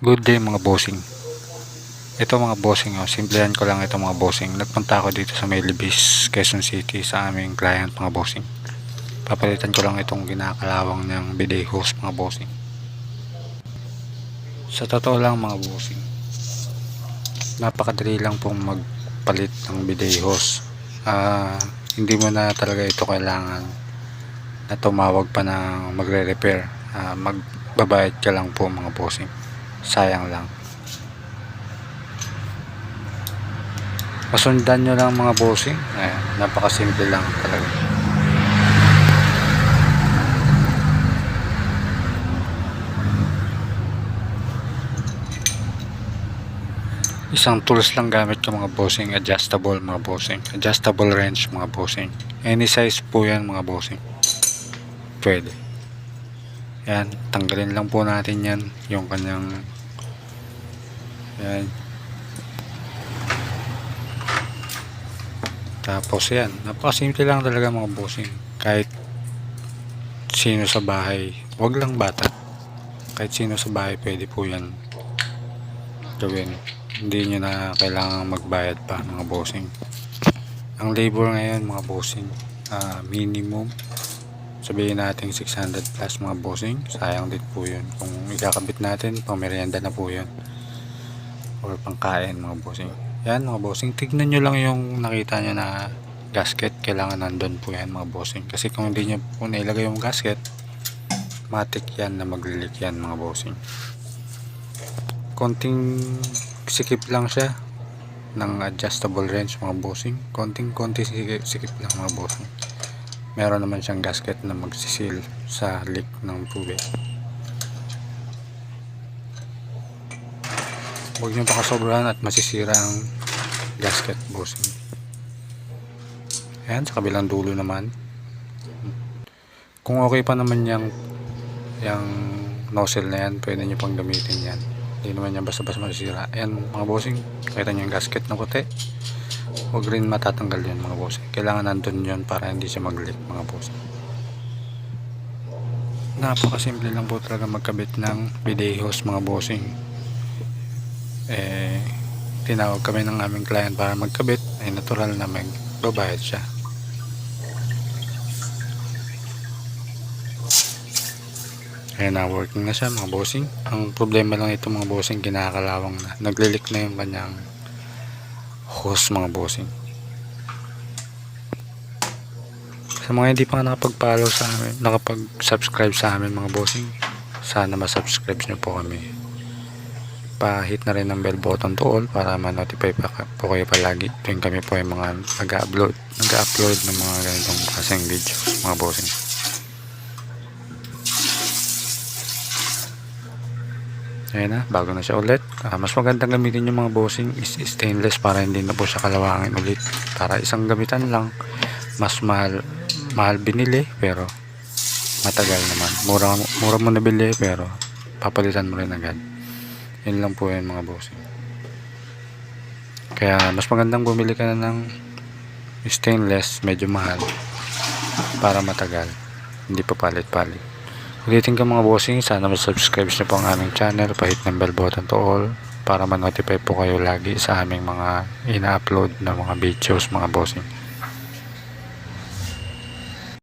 Good day mga bossing. Ito mga bossing, oh, simplihan ko lang ito mga bossing. Nagpunta ako dito sa Melibis, Quezon City sa aming client mga bossing. Papalitan ko lang itong ginakalawang ng bidet hose mga bossing. Sa totoo lang mga bossing, napakadali lang pong magpalit ng bidet hose. Ah, hindi mo na talaga ito kailangan na tumawag pa ng magre-repair. Ah, magbabayad ka lang po mga bossing sayang lang. Masundan nyo lang mga bossing. Ayan, napakasimple lang talaga. Isang tools lang gamit ko mga bossing. Adjustable mga bossing. Adjustable range mga bossing. Any size po yan mga bossing. Pwede yan, tanggalin lang po natin yan yung kanyang yan. Tapos yan, napakasimple lang talaga mga bossing. Kahit sino sa bahay, wag lang bata. Kahit sino sa bahay pwede po yan gawin. Hindi nyo na kailangan magbayad pa mga bossing. Ang labor ngayon mga bossing, ah, minimum sabihin natin 600 plus mga bossing sayang din po yun. Kung ikakabit natin pang merienda na po yun. Or pangkain mga bossing. Yan mga bossing. Tignan nyo lang yung nakita nyo na gasket. Kailangan nandun po yan mga bossing. Kasi kung hindi nyo po nailagay yung gasket matik yan na maglilik yan mga bossing. Konting sikip lang siya ng adjustable range mga bossing. Konting konting sikip, sikip lang mga bossing meron naman siyang gasket na magsisil sa leak ng tubig. Huwag nyo pakasobrahan at masisira ang gasket bossing ayan sa kabilang dulo naman. Kung okay pa naman yung yung nozzle na yan pwede nyo pang gamitin yan. Hindi naman yan basta basta masisira. Ayan mga bossing kita nyo yung gasket na puti huwag rin matatanggal yun mga bossing kailangan nandun yun para hindi siya mag leak mga bossing napakasimple lang po talaga magkabit ng bidet hose mga bossing. Eh tinawag kami ng aming client para magkabit. Ay natural na magbabayad siya. Ayan na, working na siya mga bossing. Ang problema lang ito mga bossing, kinakalawang na. Naglilik na yung kanyang hose mga bossing. Sa mga hindi pa nakapag-follow sa amin, nakapag-subscribe sa amin mga bossing, sana ma-subscribe nyo po kami. Pa-hit na rin ng bell button to all para ma-notify pa po kayo palagi tuwing kami po yung mga nag-upload nag-upload ng mga ganitong kaseng videos mga bossing. Ayan na, bago na siya ulit. Ah, mas magandang gamitin yung mga bossing is stainless para hindi na po siya kalawangin ulit. Para isang gamitan lang, mas mahal, mahal binili pero matagal naman. Mura, mura mo nabili pero papalitan mo rin agad. Yun lang po yun mga bossing. Kaya mas magandang bumili ka na ng stainless, medyo mahal para matagal. Hindi pa palit-palit. Ulitin ka mga bossing, sana mag-subscribe nyo po ang aming channel, pahit ng bell button to all para ma-notify po kayo lagi sa aming mga ina-upload na mga videos mga bossing.